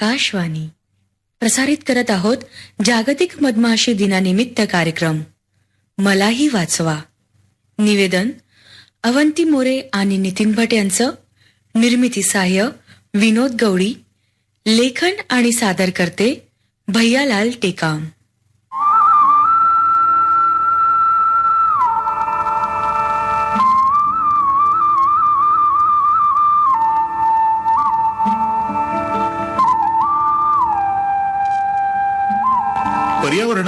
आकाशवाणी. प्रसारित करत आहोत जागतिक मधमाशी दिनानिमित्त कार्यक्रम. मलाही वाचवा. निवेदन अवंती मोरे आणि नितीन भट यांचं. निर्मिती सहाय्य विनोद गौडी लेखन आणि सादर करते भैयालाल टेकाम.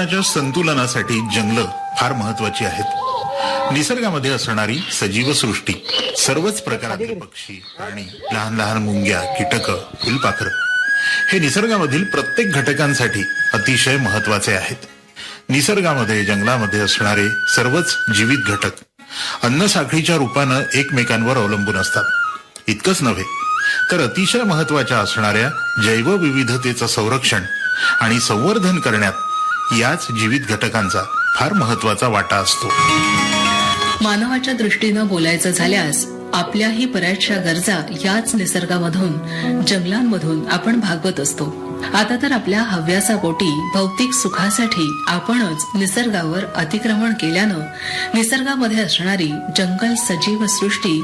पर्यावरणाच्या संतुलनासाठी जंगलं फार महत्वाची आहेत. निसर्गामध्ये असणारी सजीव सृष्टी सर्वच प्रकारातील पक्षी प्राणी लहान लहान मुंग्या कीटक फुलपाखरं हे निसर्गामधील प्रत्येक घटकांसाठी अतिशय महत्त्वाचे आहेत. निसर्गामध्ये जंगलामध्ये असणारे सर्वच जीवित घटक अन्न साखळीच्या रूपानं एकमेकांवर अवलंबून असतात. इतकंच नव्हे तर अतिशय महत्त्वाच्या असणाऱ्या जैवविविधतेचं संरक्षण आणि संवर्धन करण्यात याच जीवित घटकांचा फार महत्त्वाचा वाटा असतो. मानवाच्या दृष्टीनं बोलायचं झाल्यास आपल्याही बऱ्याचशा गरजा याच निसर्गामधून जंगलांमधून आपण भागवत असतो. आता तर आपल्या हव्यासा पोटी भौतिक सुखासाठी आपणच निसर्गावर अतिक्रमण केल्यानं निसर्गामध्ये असणारी जंगल सजीव सृष्टी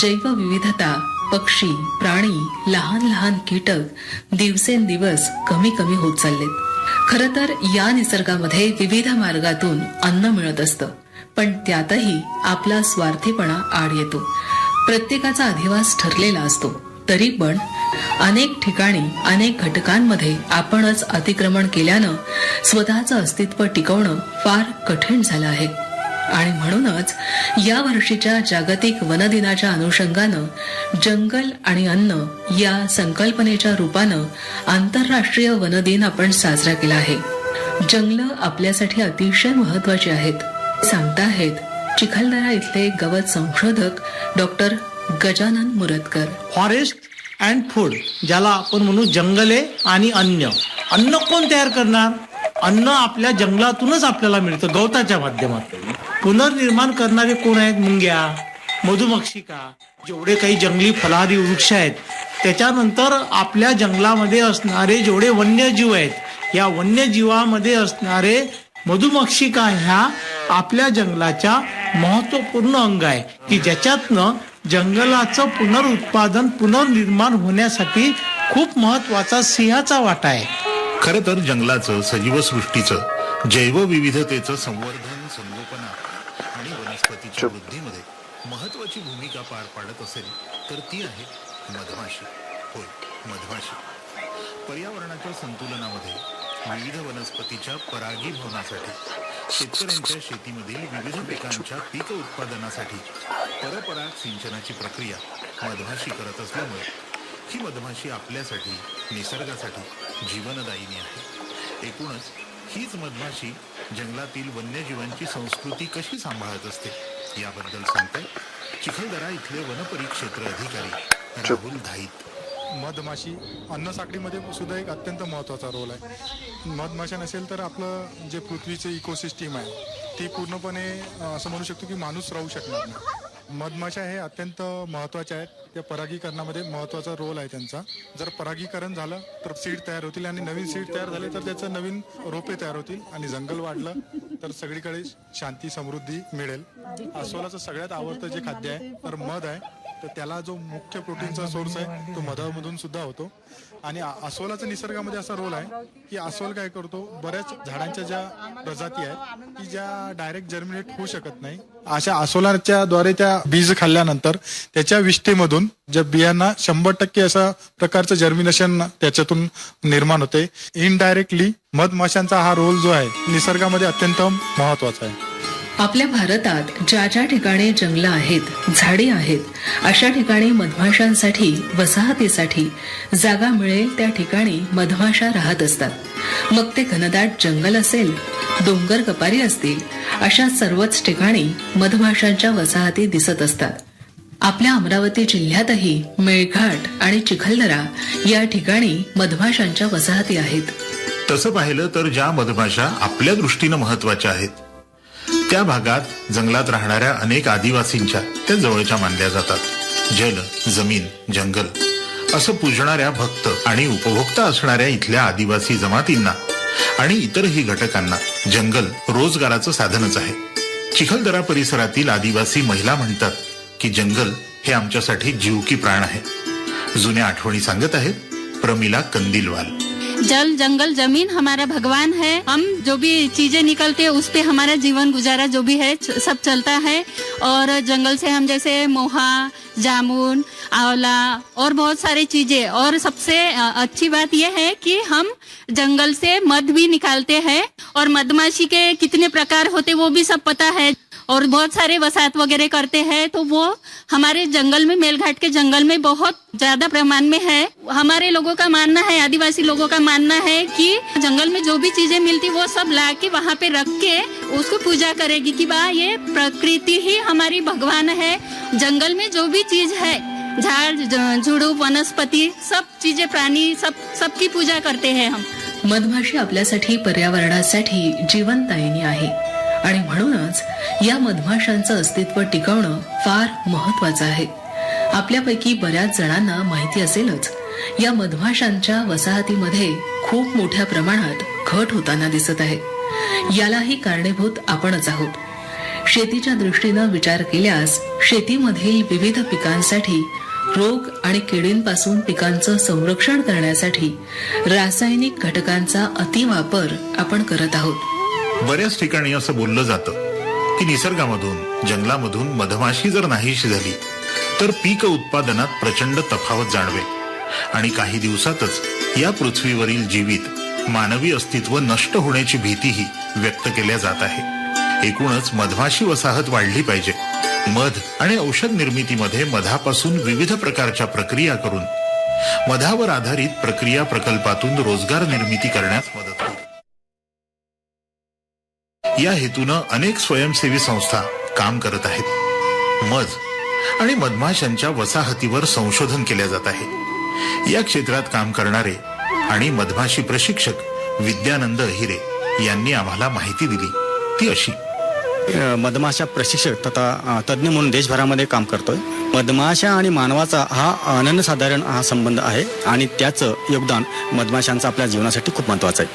जैवविविधता पक्षी प्राणी लहान लहान कीटक दिवसेंदिवस कमी कमी होत चाललेत. खर तर या निसर्गामध्ये विविध मार्गातून अन्न मिळत असतं पण त्यातही आपला स्वार्थीपणा आड येतो. प्रत्येकाचा अधिवास ठरलेला असतो. तरी पण अनेक ठिकाणी अनेक घटकांमध्ये आपणच अतिक्रमण केल्यानं स्वतःचं अस्तित्व टिकवणं फार कठीण झालं आहे. आणि म्हणूनच या वर्षीच्या जागतिक वन दिनाच्या अनुषंगानं जंगल आणि अन्न या संकल्पनेच्या रूपानं आंतरराष्ट्रीय वन दिन आपण साजरा केला आहे. जंगलं आपल्यासाठी अतिशय महत्वाची आहेत. सांगताहेत चिखलदरा इथले गवत संशोधक doctor Gajanan Muratkar. Forest and food ज्याला आपण म्हणू जंगले आणि अन्न. अन्न कोण तयार करणार? अन्न आपल्या जंगलातूनच आपल्याला मिळतं गवताच्या माध्यमातून. पुनर्निर्माण करणारे कोण आहेत? मुंग्या मधुमक्षिका जेवढे काही जंगली फलहारी वृक्ष आहेत. त्याच्यानंतर आपल्या जंगलामध्ये असणारे जेवढे वन्यजीव आहेत या वन्यजीवामध्ये असणारे मधुमक्षिका ह्या आपल्या जंगलाच्या महत्त्वपूर्ण अंग आहे. की ज्याच्यातनं जंगलाचं पुनरुत्पादन पुनर्निर्माण होण्यासाठी खूप महत्त्वाचा सिंहाचा वाटा आहे. खर तर जंगलाचं सजीव सृष्टीचं जैवविविधतेचं संवर्धन संगोपना आणि वनस्पतीच्या वृद्धीमध्ये महत्वाची भूमिका पार पाडत असेल तर ती आहे मधमाशी. होय मधमाशी. पर्यावरणाच्या संतुलनामध्ये विविध वनस्पतीच्या परागीभवनासाठी शेतकऱ्यांच्या शेतीमधील विविध पिकांच्या पीक उत्पादनासाठी परपराग सिंचनाची प्रक्रिया मधमाशी करत असल्यामुळे ही मधमाशी आपल्यासाठी निसर्गासाठी जीवनदायिनी आहे. एकूणच हीच मधमाशी जंगलातील वन्यजीवांची संस्कृती कशी सांभाळत असते याबद्दल सांगताय चिखलदरा इथले वनपरिक्षेत्र अधिकारी राहुल धाईत. मधमाशी अन्न साखळीमध्ये सुद्धा एक अत्यंत महत्त्वाचा रोल आहे. मधमाशा नसेल तर आपलं जे पृथ्वीचे इकोसिस्टीम आहे ती पूर्णपणे असं म्हणू शकतो की माणूस राहू शकणार नाही. मधमाशा हे अत्यंत महत्त्वाच्या आहेत. त्या परागीकरणामध्ये महत्त्वाचा रोल आहे त्यांचा. जर परागीकरण झालं तर सीड तयार होतील आणि नवीन सीड तयार झाले तर त्याचं नवीन रोपे तयार होतील आणि जंगल वाढलं तर सगळीकडे शांती समृद्धी मिळेल. अस्वलाचं सगळ्यात आवडतं जे खाद्य आहे तर मध आहे. तर त्याला जो मुख्य प्रोटीनचा सोर्स आहे तो मधामधून सुद्धा होतो. आणि अस्वलाचा निसर्गामध्ये असा रोल आहे की अस्वल काय करतो बऱ्याच झाडांच्या ज्या प्रजाती आहेत की ज्या डायरेक्ट जर्मिनेट होऊ शकत नाही. अशा अस्वलाच्या द्वारे त्या बीज खाल्ल्यानंतर त्याच्या विष्ठेमधून ज्या बियांना शंभर टक्के अशा प्रकारचं जर्मिनेशन त्याच्यातून निर्माण होते. इनडायरेक्टली मधमाशांचा हा रोल जो आहे निसर्गामध्ये अत्यंत महत्त्वाचा आहे. आपल्या भारतात ज्या ज्या ठिकाणी जंगलं आहेत झाडी आहेत अशा ठिकाणी मधमाशांसाठी वसाहतीसाठी जागा मिळेल त्या ठिकाणी मधमाशा राहत असतात. मग ते घनदाट जंगल असेल डोंगर कपारी असतील अशा सर्वच ठिकाणी मधमाशांच्या वसाहती दिसत असतात. आपल्या अमरावती जिल्ह्यातही मेळघाट आणि चिखलदरा या ठिकाणी मधमाशांच्या वसाहती आहेत. तसं पाहिलं तर ज्या मधमाशा आपल्या दृष्टीनं महत्त्वाच्या आहेत त्या भागात जंगलात राहणाऱ्या अनेक आदिवासींच्या त्या जवळच्या मानल्या जातात. जल जमीन जंगल असं पूजणाऱ्या भक्त आणि उपभोक्ता असणाऱ्या इथल्या आदिवासी जमातींना आणि इतरही घटकांना जंगल रोजगाराचं साधनच आहे. चिखलदरा परिसरातील आदिवासी महिला म्हणतात की जंगल हे आमच्यासाठी जीव की प्राण आहे. जुन्या आठवणी सांगत आहेत प्रमिला कंदिलवाल. जल, जंगल, ज़मीन हमारा भगवान है। हम जो भी चीज़ें निकलते हैं, उस पर हमारा जीवन गुजारा जो भी है सब चलता है। और जंगल से हम जैसे मोहा, जामुन, आंवला और बहुत सारी चीज़ें। और सबसे अच्छी बात यह है कि हम जंगल से मध भी निकालते हैं। और मधमाशी के कितने प्रकार होते वो भी सब पता है। और बहुत सारे वसात वगैरह करते हैं तो वो हमारे जंगल में, मेलघाट के जंगल में बहुत ज़्यादा प्रमाण में है। हमारे लोगों का मानना है, आदिवासी लोगों का मानना है कि जंगल में जो भी चीज़ें मिलती, वो सब ला के वहाँ पे रख के उसको पूजा करेगी कि बा ये प्रकृति ही हमारी भगवान है। जंगल में जो भी चीज़ है, झाड़ झुडू, वनस्पति, सब चीज़ें, प्राणी, सब, सबकी पूजा करते हैं हम। मधमाशी आपल्यासाठी पर्यावरणासाठी जीवनदायिनी आहे. आणि म्हणूनच या मधमाशांचं अस्तित्व टिकवणं फार महत्वाचं आहे. आपल्यापैकी बऱ्याच जणांना माहिती असेलच या मधमाशांच्या वसाहतीमध्ये खूप मोठ्या प्रमाणात घट होताना दिसत आहे. यालाही कारणीभूत आपणच आहोत. शेतीच्या दृष्टीनं विचार केल्यास शेतीमधील विविध पिकांसाठी रोग आणि किडींपासून पिकांचं संरक्षण करण्यासाठी रासायनिक घटकांचा अतिवापर आपण करत आहोत. बऱ्याच ठिकाणी असं बोललं जातं की निसर्गामधून जंगलामधून मधमाशी जर नाहीशी झाली तर पीक उत्पादनात प्रचंड तफावत जाणवेल. आणि काही दिवसातच या पृथ्वीवरील जीवित मानवी अस्तित्व नष्ट होण्याची भीतीही व्यक्त केल्या जात आहे. एकूणच मधमाशी वसाहत वाढली पाहिजे. मध आणि औषध निर्मितीमध्ये मधापासून विविध प्रकारच्या प्रक्रिया करून मधावर आधारित प्रक्रिया प्रकल्पातून रोजगार निर्मिती करण्यास मदत या हेतूनं अनेक स्वयंसेवी संस्था काम करत आहेत. मध आणि मधमाशांच्या वसाहतीवर संशोधन केल्या जात आहे. या क्षेत्रात काम करणारे आणि मधमाशी प्रशिक्षक विद्यानंद हिरे यांनी आम्हाला माहिती दिली. ती अशी. मधमाशा प्रशिक्षक तथा तज्ज्ञ म्हणून देशभरामध्ये काम करतोय. मधमाशा आणि मानवाचा हा अनन्यसाधारण हा संबंध आहे आणि त्याचं योगदान मधमाशांचं आपल्या जीवनासाठी खूप महत्वाचं आहे.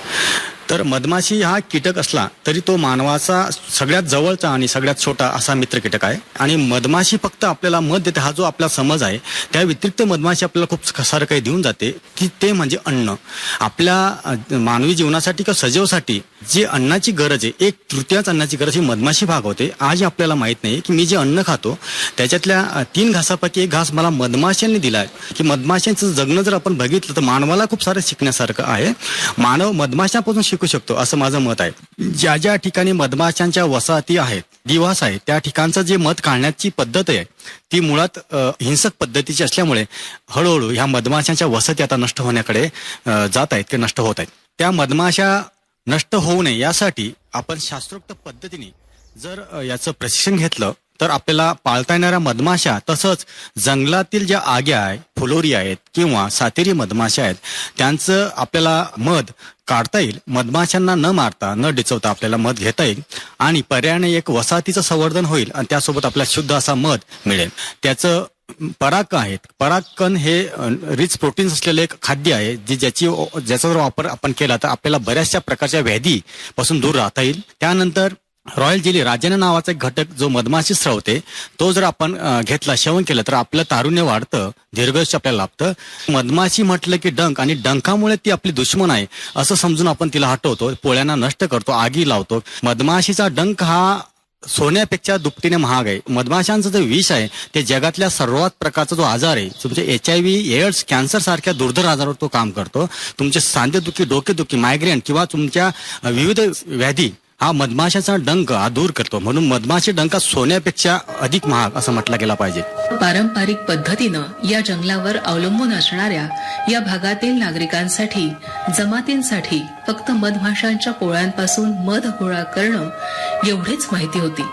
तर मधमाशी हा कीटक असला तरी तो मानवाचा सगळ्यात जवळचा आणि सगळ्यात छोटा असा मित्र कीटक आहे. आणि मधमाशी फक्त आपल्याला मध देते हा जो आपला समज आहे त्या व्यतिरिक्त मधमाशी आपल्याला खूप सारं काही देऊन जाते की ते म्हणजे अन्न. आपल्या मानवी जीवनासाठी किंवा सजीवसाठी जी अन्नाची गरज आहे एक तृतीयच अन्नाची गरज ही मधमाशी भागवते आज आपल्याला माहीत नाही की मी जे अन्न खातो त्याच्यातल्या तीन घासापैकी एक घास मला मधमाशांनी दिला की मधमाशांचं जगणं जर आपण बघितलं तर मानवाला खूप सारं शिकण्यासारखं आहे. मानव मधमाशांपासून शिक शकतो असं माझं मत आहे. ज्या ज्या ठिकाणी मधमाशांच्या वसाहती आहेत दिवास आहे त्या ठिकाणचं जे मध काढण्याची पद्धत आहे ती मुळात हिंसक पद्धतीची असल्यामुळे हळूहळू ह्या मधमाशांच्या वसती आता नष्ट होण्याकडे जात आहेत किंवा नष्ट होत आहेत. त्या मधमाशा नष्ट होऊ नये यासाठी आपण शास्त्रोक्त पद्धतीने जर याचं प्रशिक्षण घेतलं तर आपल्याला पाळता येणाऱ्या मधमाशा तसंच जंगलातील ज्या आग्या आहेत फुलोरी आहेत किंवा सातेरी मधमाशा आहेत त्यांचं आपल्याला मध काढता येईल. मधमाशांना न मारता न डिचवता आपल्याला मध घेता येईल आणि पर्यायाने एक वसाहतीचं संवर्धन होईल आणि त्यासोबत आपल्याला शुद्ध असा मध मिळेल. त्याचं पराग आहेत. परागकण हे रिच प्रोटीन्स असलेले एक खाद्य आहे जे ज्याची ज्याचा जर वापर आपण केला तर आपल्याला बऱ्याचशा प्रकारच्या व्याधी पासून दूर राहता येईल. त्यानंतर रॉयल जेली राजाने नावाचा एक घटक जो मधमाशी स्रवते तो जर आपण घेतला सेवन केलं तर आपलं तारुण्य वाढतं दीर्घयुष्य आपल्याला लाभतं. मधमाशी म्हटलं की डंक आणि डंकामुळे ती आपली दुश्मन आहे असं समजून आपण तिला हटवतो पोळ्यांना नष्ट करतो आगी लावतो. मधमाशीचा डंक हा सोन्यापेक्षा दुपटीने महाग आहे. मधमाशांचं जे विष आहे ते जगातल्या सर्वात प्रकारचा जो आजार आहे तुमचे H I V AIDS cancer सारख्या दुर्धर आजारावर तो काम करतो. तुमचे सांधेदुखी डोकेदुखी मायग्रेन किंवा तुमच्या विविध व्याधी हा मधमाशाचा डंक हा दूर करतो. म्हणून मधमाशी डंका सोन्यापेक्षा अधिक महाग असं म्हटलं गेला पाहिजे. पारंपरिक पद्धतीनं या जंगलावर अवलंबून असणाऱ्या या भागातील नागरिकांसाठी जमातींसाठी फक्त मधमाशांच्या पोळ्यांपासून मध गोळा करणं एवढीच माहिती होती.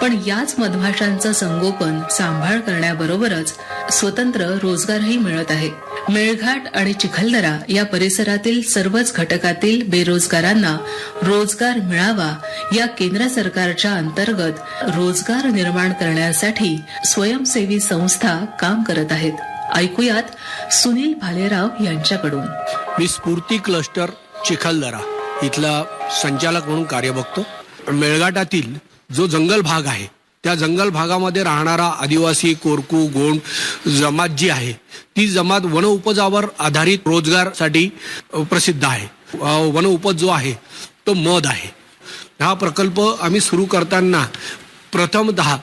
पण याच मधमाशांचं संगोपन सांभाळ करण्याबरोबरच स्वतंत्र रोजगारही मिळत आहे. मेळघाट आणि चिखलदरा या परिसरातील सर्वच घटकातील बेरोजगारांना रोजगार मिळावा या केंद्र सरकारच्या अंतर्गत रोजगार निर्माण करण्यासाठी स्वयंसेवी संस्था काम करत आहेत. ऐकूयात सुनील भालेराव यांच्याकडून. मी स्फूर्ती क्लस्टर चिखलदरा इथला संचालक म्हणून कार्य बघतो. मेळघाटातील जो जंगल भाग आहे त्या जंगल भागामध्ये राहणारा आदिवासी कोरकू गोंड जमात जी आहे ती जमात वन उपजावर आधारित रोजगारसाठी प्रसिद्ध आहे. वन उपज जो आहे तो मध आहे. हा प्रकल्प आम्ही सुरू करताना प्रथमतः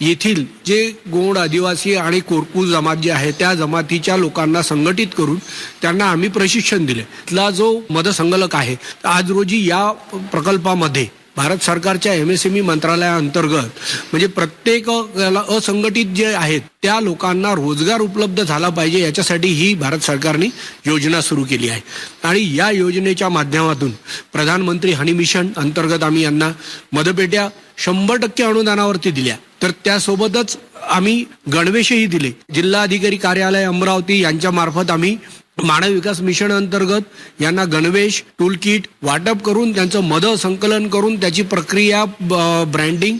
येथील जे गोंड आदिवासी आणि कोरकू जमात जे आहे त्या जमातीच्या लोकांना संघटित करून त्यांना आम्ही प्रशिक्षण दिले. इथला जो मदसंकलक आहे आज रोजी या प्रकल्पामध्ये भारत सरकारच्या एम एस एम ई मंत्रालयाअंतर्गत म्हणजे प्रत्येक असंघटित जे आहेत त्या लोकांना रोजगार उपलब्ध झाला पाहिजे याच्यासाठी ही भारत सरकारने योजना सुरू केली आहे. आणि या योजनेच्या माध्यमातून प्रधानमंत्री हनी मिशन अंतर्गत आम्ही यांना मदपेट्या शंभर टक्के अनुदानावरती दिल्या. तर त्यासोबतच आम्ही गणवेशही दिले. जिल्हाधिकारी कार्यालय अमरावती यांच्या मार्फत आम्ही मानव विकास मिशन अंतर्गत यांना गणवेश टूल किट वाटप करून त्यांचं मद संकलन करून त्याची प्रक्रिया ब- ब्रँडिंग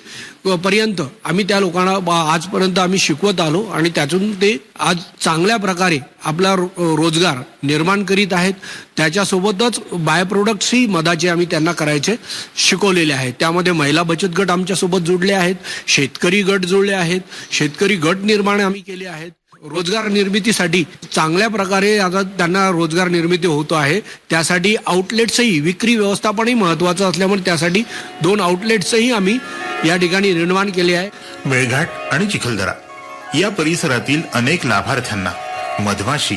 पर्यंत आम्ही त्या लोकांना आजपर्यंत आम्ही शिकवत आलो आणि त्यातून ते आज चांगल्या प्रकारे आपला रो- रोजगार निर्माण करीत आहेत. त्याच्यासोबतच बाय प्रोडक्ट्सही मधाचे आम्ही त्यांना करायचे शिकवलेले आहेत. त्यामध्ये महिला बचत गट आमच्यासोबत जोडले आहेत शेतकरी गट जोडले आहेत शेतकरी गट निर्माण आम्ही केले आहेत. रोजगार निर्मितीसाठी चांगल्या प्रकारे आता त्यांना रोजगार निर्मिती होतो आहे. त्यासाठी आउटलेट्सही विक्री व्यवस्थापनही महत्वाचं असल्यामुळे त्यासाठी दोन आउटलेट्सही आम्ही या ठिकाणी निर्माण केले आहे. मेळघाट आणि चिखलदरा या परिसरातील अनेक लाभार्थ्यांना मधमाशी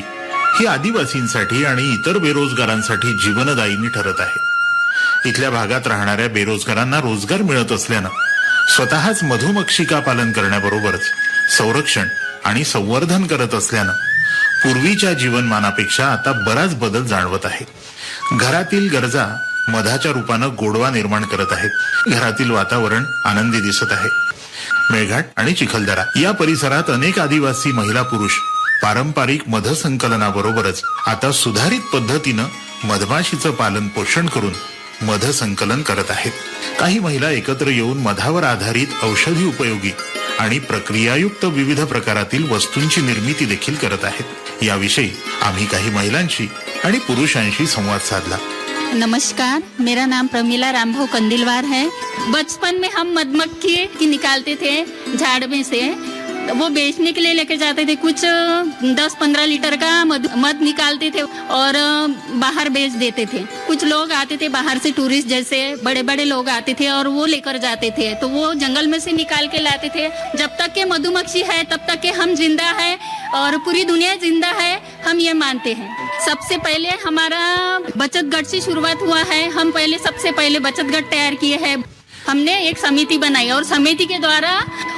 ही आदिवासींसाठी आणि इतर बेरोजगारांसाठी जीवनदायीनी ठरत आहे. इथल्या भागात राहणाऱ्या बेरोजगारांना रोजगार मिळत असल्यानं स्वतःच मधुमक्षिका पालन करण्याबरोबरच संरक्षण आणि संवर्धन करत असल्यानं पूर्वीच्या जीवनमानापेक्षा आता बराच बदल जाणवत आहे. घरातील गरजा मधाच्या रूपानं गोडवा निर्माण करत आहेत. घरातील वातावरण आनंदी दिसत आहे. मेळघाट आणि चिखलदरा या परिसरात अनेक आदिवासी महिला पुरुष पारंपरिक मध संकलनाबरोबरच आता सुधारित पद्धतीनं मधमाशीचं पालन पोषण करून मध संकलन करत आहेत. काही महिला एकत्र येऊन मधावर आधारित औषधी उपयोगी आणि प्रक्रियायुक्त विविध प्रकारातील वस्तूंची निर्मिती देखील करत आहेत. याविषयी आम्ही काही महिलांशी आणि पुरुषांशी संवाद साधला. नमस्कार मेरा नाम प्रमिला रामभाव कंदिलवार है। बचपन में हम मधुमक्खी की निकालते थे झाड़ में से। वो बेचने के लिए लेके जाते थे। कुछ दस पंद्रह लीटर का मध मध निकालते थे और बाहर बेच देते थे। कुछ लोग आते थे बाहर से टूरिस्ट जैसे बड़े बड़े लोग आते थे और वो लेकर जाते थे। तो वो जंगल में से निकाल के लाते थे। जब तक के मधुमक्खी है, तब तक के हम ज़िंदा है और पूरी दुनिया ज़िंदा है, हम ये मानते हैं। सबसे पहले हमारा बचत गढ़ से शुरुआत हुआ है। हम पहले, सबसे पहले बचत गढ़ तैयार किए हैं। हमने एक समिति बनाई और समिति के द्वारा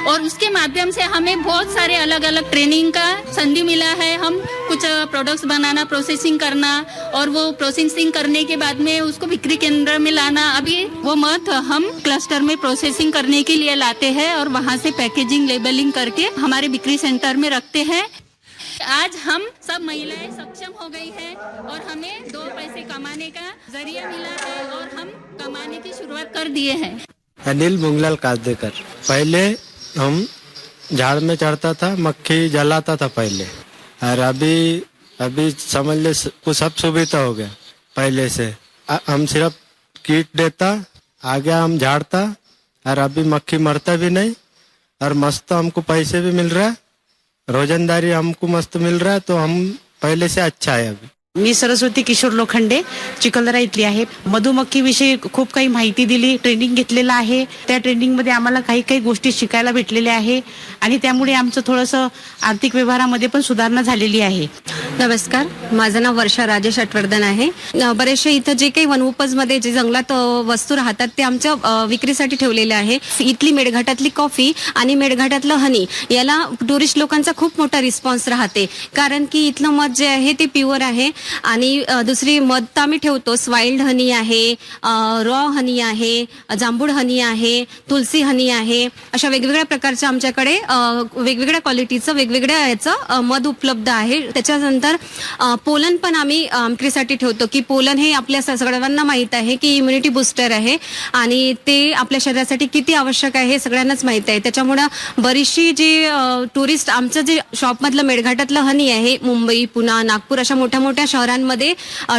और उसके माध्यम से हमें बहुत सारे अलग अलग ट्रेनिंग का संधि मिला है। हम कुछ प्रोडक्ट्स बनाना प्रोसेसिंग करना और वो प्रोसेसिंग करने के बाद में उसको बिक्री केंद्र में लाना। अभी वो मत, हम क्लस्टर में प्रोसेसिंग करने के लिए लाते हैं और वहाँ से पैकेजिंग लेबलिंग करके हमारे बिक्री सेंटर में रखते हैं। आज हम सब महिलाएँ सक्षम हो गई हैं और हमें दो पैसे कमाने का ज़रिया मिला है और हम कमाने की शुरुआत कर दिए हैं। अनिल मुंगलाल काजदेकर पहले हम झाड़ में चढ़ता था, मक्खी जलाता था पहले। और अभी अभी समझ ले कुछ सब सुविधा हो गया पहले से। अ- हम सिर्फ़ कीट देता, आगे हम झाड़ता, और अभी मक्खी मरता भी नहीं, और मस्त हमको पैसे भी मिल रहा है। रोजंदारी हमको मस्त मिल रहा है तो हम पहले से अच्छा है अभी। मी सरस्वती किशोर लोखंडे चिखलदरा इथली आहे. मधुमक्खीविषयी खूप काही माहिती दिली ट्रेनिंग घेतलेलं आहे. त्या ट्रेनिंगमध्ये आम्हाला काही काही गोष्टी शिकायला भेटलेल्या आहे. आणि त्यामुळे आमचं थोडंसं आर्थिक व्यवहारामध्ये पण सुधारणा झालेली आहे. नमस्कार माझं नाव वर्षा राजेश अटवर्धन आहे. बरेचसे इथं जे काही वनउपजमध्ये जे जंगलात वस्तू राहतात ते आमच्या विक्रीसाठी ठेवलेले आहे. इथली मेळघाटातली कॉफी आणि मेळघाटातलं हनी याला टुरिस्ट लोकांचा खूप मोठा रिस्पॉन्स राहते. कारण की इथलं मध जे आहे ते प्युअर आहे. आणि दुसरी मध तर आम्ही ठेवतोच वाईल्ड हनी आहे रॉ हनी आहे जांभूळ हनी आहे तुलसी हनी आहे. अशा वेगवेगळ्या प्रकारच्या आमच्याकडे वेगवेगळ्या क्वालिटीचं वेगवेगळ्या याचं मध उपलब्ध आहे. त्याच्यानंतर पोलन पण आम्ही अ, ठेवतो की पोलन हे आपल्या सगळ्यांना माहीत आहे की इम्युनिटी बुस्टर आहे आणि ते आपल्या शरीरासाठी किती आवश्यक आहे हे सगळ्यांनाच माहीत आहे. त्याच्यामुळं बरीचशी जी टुरिस्ट आमचं जे शॉपमधलं मेळघाटातलं हनी आहे मुंबई पुणा नागपूर अशा मोठ्या मोठ्या शहरांमध्ये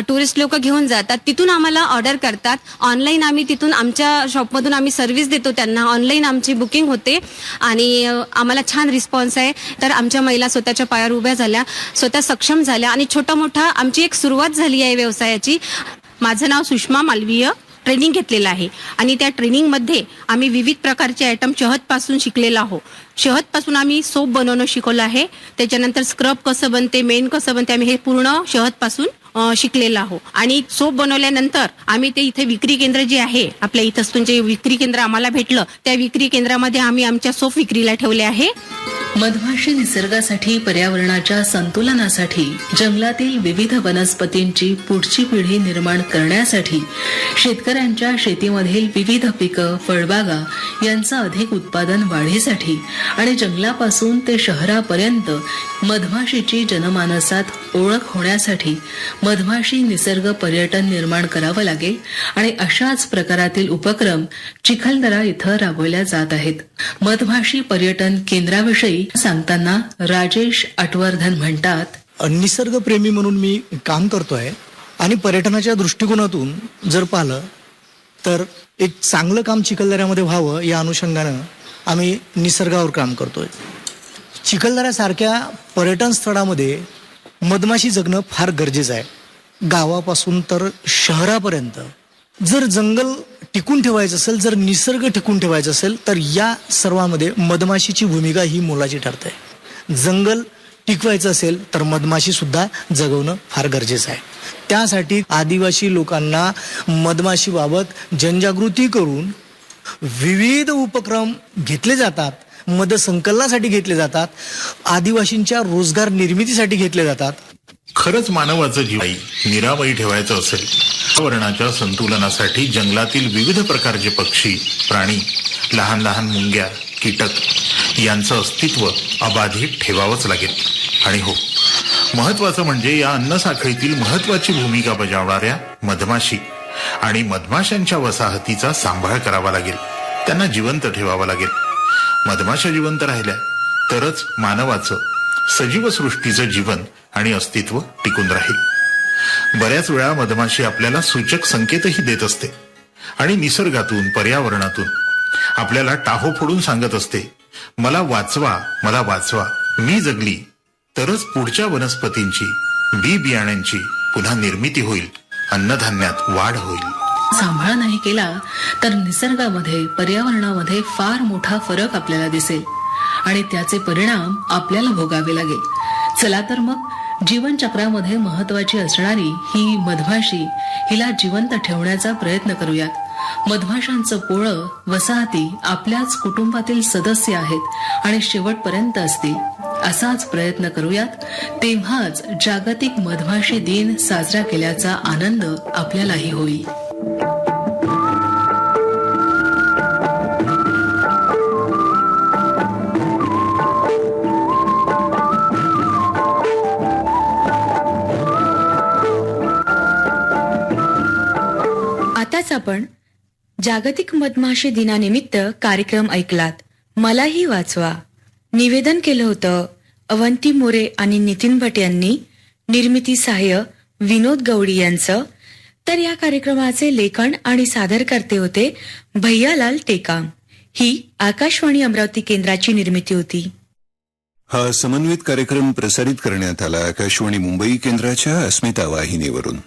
टुरिस्ट लोक घेऊन जातात. तिथून आम्हाला ऑर्डर करतात. ऑनलाईन आम्ही तिथून आमच्या शॉपमधून आम्ही सर्व्हिस देतो त्यांना. ऑनलाईन आमची बुकिंग होते. आणि आम्हाला छान रिस्पॉन्स आहे. तर आमच्या महिला स्वतःच्या पायावर उभ्या झाल्या. स्वतः सक्षम झाल्या. आणि छोटा मोठा आमची एक सुरुवात झाली आहे व्यवसायाची. माझं नाव सुषमा मालवीय. ट्रेनिंग घेतलेलं आहे. आणि त्या ट्रेनिंगमध्ये आम्ही विविध प्रकारचे आयटम शहदपासून शिकलेलो आहोत. शहदपासून आम्ही सोप बनवणं शिकवलं आहे. त्याच्यानंतर स्क्रब कसं बनते मेन कसं बनते आम्ही हे पूर्ण शहदपासून शिकलेला शिकलेलं आहोत. आणि सोप बनवल्यानंतर आम्ही ते इथे विक्री केंद्र जे आहे आपल्या इथं जे विक्री केंद्र आम्हाला भेटलं. त्या विक्री केंद्रामध्ये आम्ही आमच्या सोप विक्रीला ठेवले आहे. मधमाशी निसर्गासाठी पर्यावरणाच्या संतुलनासाठी जंगलातील विविध वनस्पतींची पुढची पिढी निर्माण करण्यासाठी शेतकऱ्यांच्या शेतीमधील विविध पिकं फळबागा यांचं अधिक उत्पादन वाढीसाठी आणि जंगलापासून ते शहरापर्यंत मधमाशीची जनमानसात ओळख होण्यासाठी मधमाशी निसर्ग पर्यटन निर्माण करावं लागेल आणि अशाच प्रकारातील उपक्रम चिखलदरा इथं राबवल्या जात आहेत. मधमाशी पर्यटन केंद्राविषयी सांगताना राजेश अटवर्धन म्हणतात निसर्गप्रेमी म्हणून मी काम करतोय आणि पर्यटनाच्या दृष्टिकोनातून जर पाहिलं तर एक चांगलं काम चिखलदऱ्यामध्ये व्हावं या अनुषंगानं आम्ही निसर्गावर काम करतोय. चिखलदऱ्यासारख्या पर्यटन स्थळामध्ये मधमाशी जगणं फार गरजेचं आहे. गावापासून तर शहरापर्यंत. जर जंगल टिकून ठेवायचं असेल जर निसर्ग टिकून ठेवायचा असेल तर या सर्वामध्ये मधमाशीची भूमिका ही मोलाची ठरते. जंगल टिकवायचं असेल तर मधमाशी सुद्धा जगवणं फार गरजेचं आहे. त्यासाठी आदिवासी लोकांना मधमाशीबाबत जनजागृती करून विविध उपक्रम घेतले जातात मधसंकलनासाठी घेतले जातात आदिवासींच्या रोजगार निर्मितीसाठी घेतले जातात. खरंच मानवाचं जीवाई निरामयी ठेवायचं असेल. वातावरणाच्या संतुलनासाठी जंगलातील विविध प्रकारचे पक्षी प्राणी लहान लहान मुंग्या कीटक यांचं अस्तित्व अबाधित ठेवावंच लागेल. आणि हो महत्वाचं म्हणजे या अन्न साखळीतील महत्वाची भूमिका बजावणाऱ्या मधमाशी आणि मधमाशांच्या वसाहतीचा सांभाळ करावा लागेल. त्यांना जिवंत ठेवावं लागेल. मधमाशा जिवंत राहिल्या तरच मानवाचं सजीव सृष्टीचं जीवन आणि अस्तित्व टिकून राहील. बऱ्याच वेळा मधमाशी आपल्याला सूचक संकेतही देत असते आणि निसर्गातून पर्यावरणातून. आपल्याला टाहो फोडून सांगत असते मला वाचवा मला वाचवा. मी जगली तरच पुढच्या वनस्पतींची बी बियाण्यांची पुन्हा निर्मिती होईल. अन्नधान्यात वाढ होईल. सांभाळ नाही केला तर निसर्गामध्ये पर्यावरणामध्ये फार मोठा फरक आपल्याला दिसेल. आणि त्याचे परिणाम आपल्याला भोगावे लागेल. चला तर मग जीवनचक्रामध्ये महत्वाची असणारी ही मधमाशी हिला जिवंत ठेवण्याचा प्रयत्न करूयात. मधमाशांचं पोळं वसाहती आपल्याच कुटुंबातील सदस्य आहेत आणि शेवटपर्यंत असतील. असाच प्रयत्न करूयात. तेव्हाच जागतिक मधमाशी दिन साजरा केल्याचा आनंद आपल्यालाही होईल. आताच आपण जागतिक मधमाशी दिनानिमित्त कार्यक्रम ऐकलात. मलाही वाचवा. निवेदन केलं होतं अवंती मोरे आणि नितीन भट यांनी. निर्मिती सहाय्य विनोद गवडी यांचं. तर या कार्यक्रमाचे लेखन आणि सादरकर्ते होते भैयालाल टेकाम. ही आकाशवाणी अमरावती केंद्राची निर्मिती होती. हा समन्वित कार्यक्रम प्रसारित करण्यात आला आकाशवाणी मुंबई केंद्राच्या अस्मिता वाहिनीवरून.